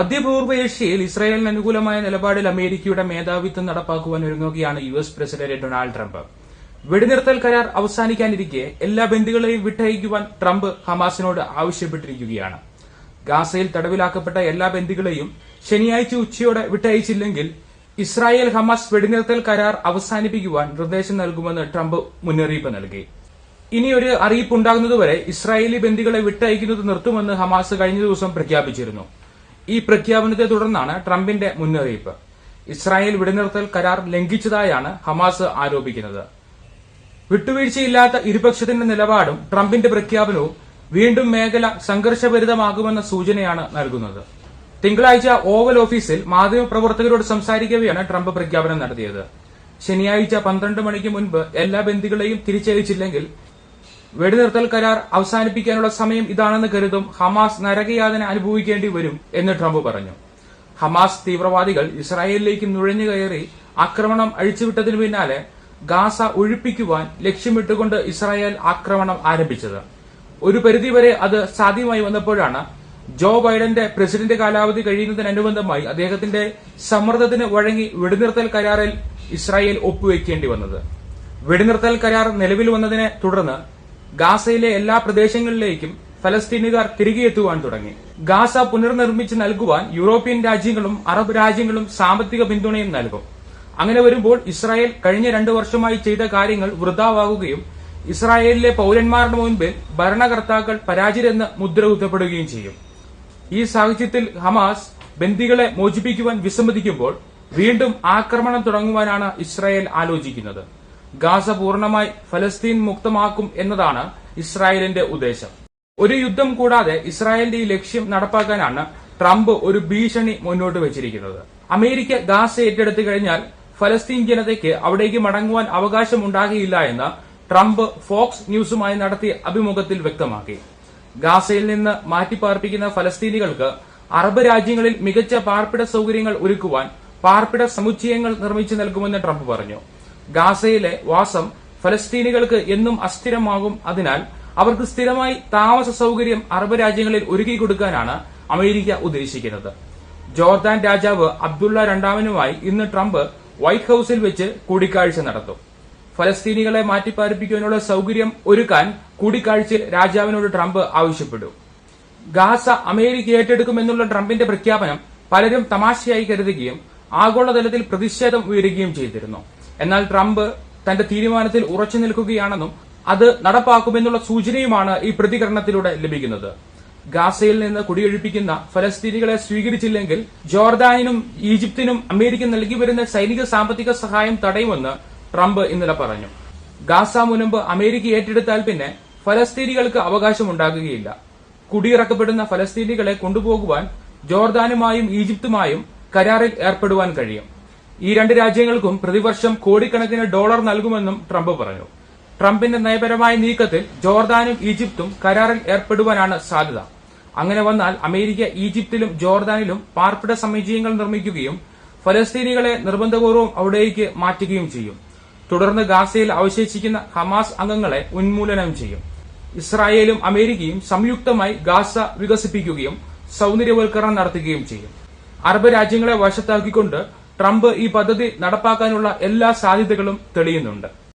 മധ്യപൂർവ ഏഷ്യയിൽ ഇസ്രായേലിന് അനുകൂലമായ നിലപാടിൽ അമേരിക്കയുടെ മേധാവിത്വം നടപ്പാക്കുവാൻ ഒരുങ്ങുകയാണ് U S president Donald Trump. വെടിനിർത്തൽ കരാർ അവസാനിക്കാനിരിക്കെ എല്ലാ ബന്ദികളെയും വിട്ടയക്കുവാൻ ട്രംപ് ഹമാസിനോട് ആവശ്യപ്പെട്ടിരിക്കുകയാണ്. ഗാസയിൽ തടവിലാക്കപ്പെട്ട എല്ലാ ബന്ദികളെയും ശനിയാഴ്ച ഉച്ചയോടെ വിട്ടയച്ചില്ലെങ്കിൽ ഇസ്രായേൽ ഹമാസ് വെടിനിർത്തൽ കരാർ അവസാനിപ്പിക്കുവാൻ നിർദ്ദേശം നൽകുമെന്ന് ട്രംപ് മുന്നറിയിപ്പ് നൽകി. ഇനിയൊരു ഒരു അറിയിപ്പുണ്ടാകുന്നതുവരെ ഇസ്രായേലി ബന്ദികളെ വിട്ടയക്കുന്നത് നിർത്തുമെന്ന് ഹമാസ് കഴിഞ്ഞ ദിവസം പ്രഖ്യാപിച്ചിരുന്നു. ഈ പ്രഖ്യാപനത്തെ തുടർന്നാണ് ട്രംപിന്റെ മുന്നറിയിപ്പ്. ഇസ്രായേൽ വെടിനിർത്തൽ കരാർ ലംഘിച്ചതായാണ് ഹമാസ് ആരോപിക്കുന്നത്. വിട്ടുവീഴ്ചയില്ലാത്ത ഇരുപക്ഷത്തിന്റെ നിലപാടും ട്രംപിന്റെ പ്രഖ്യാപനവും വീണ്ടും മേഖല സംഘർഷഭരിതമാകുമെന്ന സൂചനയാണ് നൽകുന്നത്. തിങ്കളാഴ്ച ഓവൽ ഓഫീസിൽ മാധ്യമപ്രവർത്തകരോട് സംസാരിക്കവെയാണ് ട്രംപ് പ്രഖ്യാപനം നടത്തിയത്. ശനിയാഴ്ച പന്ത്രണ്ട് മണിക്ക് മുൻപ് എല്ലാ ബന്ധികളെയും തിരിച്ചയച്ചില്ലെങ്കിൽ വെടിനിർത്തൽ കരാർ അവസാനിപ്പിക്കാനുള്ള സമയം ഇതാണെന്ന് കരുതും ഹമാസ് നരകയാതന അനുഭവിക്കേണ്ടി വരും എന്ന് ട്രംപ് പറഞ്ഞു. ഹമാസ് തീവ്രവാദികൾ ഇസ്രായേലിലേക്ക് നുഴഞ്ഞു കയറി ആക്രമണം അഴിച്ചുവിട്ടതിനു പിന്നാലെ ഗാസ ഒഴിപ്പിക്കുവാൻ ലക്ഷ്യമിട്ടുകൊണ്ട് ഇസ്രായേൽ ആക്രമണം ആരംഭിച്ചത്. ഒരു പരിധിവരെ അത് സാധ്യമായി വന്നപ്പോഴാണ് ജോ ബൈഡന്റെ പ്രസിഡന്റ് കാലാവധി കഴിയുന്നതിനനുബന്ധമായി അദ്ദേഹത്തിന്റെ സമ്മർദ്ദത്തിന് വഴങ്ങി വെടിനിർത്തൽ കരാറിൽ ഇസ്രായേൽ ഒപ്പുവെക്കേണ്ടി വന്നത്. വെടിനിർത്തൽ കരാർ നിലവിൽ വന്നതിനെ തുടർന്ന് ഗാസയിലെ എല്ലാ പ്രദേശങ്ങളിലേക്കും ഫലസ്തീനുകാർ തിരികെ എത്തുവാൻ തുടങ്ങി. ഗാസ പുനർനിർമ്മിച്ച് നൽകുവാൻ യൂറോപ്യൻ രാജ്യങ്ങളും അറബ് രാജ്യങ്ങളും സാമ്പത്തിക പിന്തുണയും നൽകും. അങ്ങനെ വരുമ്പോൾ ഇസ്രായേൽ കഴിഞ്ഞ രണ്ടു വർഷമായി ചെയ്ത കാര്യങ്ങൾ വൃദ്ധാവാകുകയും ഇസ്രായേലിലെ പൌരന്മാരുടെ മുൻപിൽ ഭരണകർത്താക്കൾ പരാജിതരെന്ന് മുദ്ര കുത്തപ്പെടുകയും ചെയ്യും. ഈ സാഹചര്യത്തിൽ ഹമാസ് ബന്ദികളെ മോചിപ്പിക്കുവാൻ വിസമ്മതിക്കുമ്പോൾ വീണ്ടും ആക്രമണം തുടങ്ങുവാനാണ് ഇസ്രായേൽ ആലോചിക്കുന്നത്. ഗാസ പൂർണമായി ഫലസ്തീൻ മുക്തമാക്കും എന്നതാണ് ഇസ്രായേലിന്റെ ഉദ്ദേശം. ഒരു യുദ്ധം കൂടാതെ ഇസ്രായേലിന്റെ ഈ ലക്ഷ്യം നടപ്പാക്കാനാണ് ട്രംപ് ഒരു ഭീഷണി മുന്നോട്ട് വെച്ചിരിക്കുന്നത്. അമേരിക്ക ഗാസ ഏറ്റെടുത്തു കഴിഞ്ഞാൽ ഫലസ്തീൻ ജനതയ്ക്ക് അവിടേക്ക് മടങ്ങുവാൻ അവകാശമുണ്ടാകില്ല എന്ന് ട്രംപ് ഫോക്സ് ന്യൂസുമായി നടത്തിയ അഭിമുഖത്തിൽ വ്യക്തമാക്കി. ഗാസയിൽ നിന്ന് മാറ്റിപ്പാർപ്പിക്കുന്ന ഫലസ്തീനികൾക്ക് അറബ് രാജ്യങ്ങളിൽ മികച്ച പാർപ്പിട സൗകര്യങ്ങൾ ഒരുക്കുവാൻ പാർപ്പിട സമുച്ചയങ്ങൾ നിർമ്മിച്ചു നൽകുമെന്ന് ട്രംപ് പറഞ്ഞു. ഗാസയിലെ വാസം ഫലസ്തീനികൾക്ക് എന്നും അസ്ഥിരമാകും അതിനാൽ അവർക്ക് സ്ഥിരമായി താമസ സൗകര്യം അറബ് രാജ്യങ്ങളിൽ ഒരുക്കി കൊടുക്കാനാണ് അമേരിക്ക ഉദ്ദേശിക്കുന്നത്. ജോർദാൻ രാജാവ് അബ്ദുള്ള രണ്ടാമനുമായി ഇന്ന് ട്രംപ് വൈറ്റ് ഹൌസിൽ വെച്ച് കൂടിക്കാഴ്ച നടത്തും. ഫലസ്തീനികളെ മാറ്റിപ്പാർപ്പിക്കാനുള്ള സൗകര്യം ഒരുക്കാൻ കൂടിക്കാഴ്ചയിൽ രാജാവിനോട് ട്രംപ് ആവശ്യപ്പെട്ടു ഗാസ അമേരിക്ക ഏറ്റെടുക്കുമെന്നുള്ള ട്രംപിന്റെ പ്രഖ്യാപനം പലരും തമാശയായി കരുതുകയും ആഗോളതലത്തിൽ പ്രതിഷേധം ഉയരുകയും ചെയ്തിരുന്നു. എന്നാൽ ട്രംപ് തന്റെ തീരുമാനത്തിൽ ഉറച്ചു നിൽക്കുകയാണെന്നും അത് നടപ്പാക്കുമെന്നുള്ള സൂചനയുമാണ് ഈ പ്രതികരണത്തിലൂടെ ലഭിക്കുന്നത്. ഗാസയിൽ നിന്ന് കുടിയൊഴിപ്പിക്കുന്ന ഫലസ്തീനികളെ സ്വീകരിച്ചില്ലെങ്കിൽ ജോർദാനിനും ഈജിപ്തിനും അമേരിക്ക നൽകി വരുന്ന സൈനിക സാമ്പത്തിക സഹായം തടയുമെന്ന് ട്രംപ് ഇന്നലെ പറഞ്ഞു. ഗാസ മുനമ്പ് അമേരിക്ക ഏറ്റെടുത്താൽ പിന്നെ ഫലസ്തീനികൾക്ക് അവകാശമുണ്ടാകുകയില്ല. കുടിയിറക്കപ്പെടുന്ന ഫലസ്തീനികളെ കൊണ്ടുപോകുവാൻ ജോർദാനുമായും ഈജിപ്തുമായും കരാറിൽ ഏർപ്പെടുവാൻ കഴിയും. ഈ രണ്ട് രാജ്യങ്ങൾക്കും പ്രതിവർഷം കോടിക്കണക്കിന് ഡോളർ നൽകുമെന്നും ട്രംപ് പറഞ്ഞു. ട്രംപിന്റെ നയപരമായ നീക്കത്തിൽ ജോർദാനും ഈജിപ്തും കരാറിൽ ഏർപ്പെടുവാനാണ് സാധ്യത. അങ്ങനെ വന്നാൽ അമേരിക്ക ഈജിപ്തിലും ജോർദാനിലും പാർപ്പിട സമുച്ചയങ്ങൾ നിർമ്മിക്കുകയും ഫലസ്തീനികളെ നിർബന്ധപൂർവം അവിടേക്ക് മാറ്റുകയും ചെയ്യും. തുടർന്ന് ഗാസയിൽ അവശേഷിക്കുന്ന ഹമാസ് അംഗങ്ങളെ ഉന്മൂലനം ചെയ്യും. ഇസ്രായേലും അമേരിക്കയും സംയുക്തമായി ഗാസ വികസിപ്പിക്കുകയും സൗന്ദര്യവൽക്കരണം നടത്തുകയും ചെയ്യും. അറബ് രാജ്യങ്ങളെ വശത്താക്കിക്കൊണ്ട് ട്രംപ് ഈ പദ്ധതി നടപ്പാക്കാനുള്ള എല്ലാ സാധ്യതകളും തെളിയുന്നുണ്ട്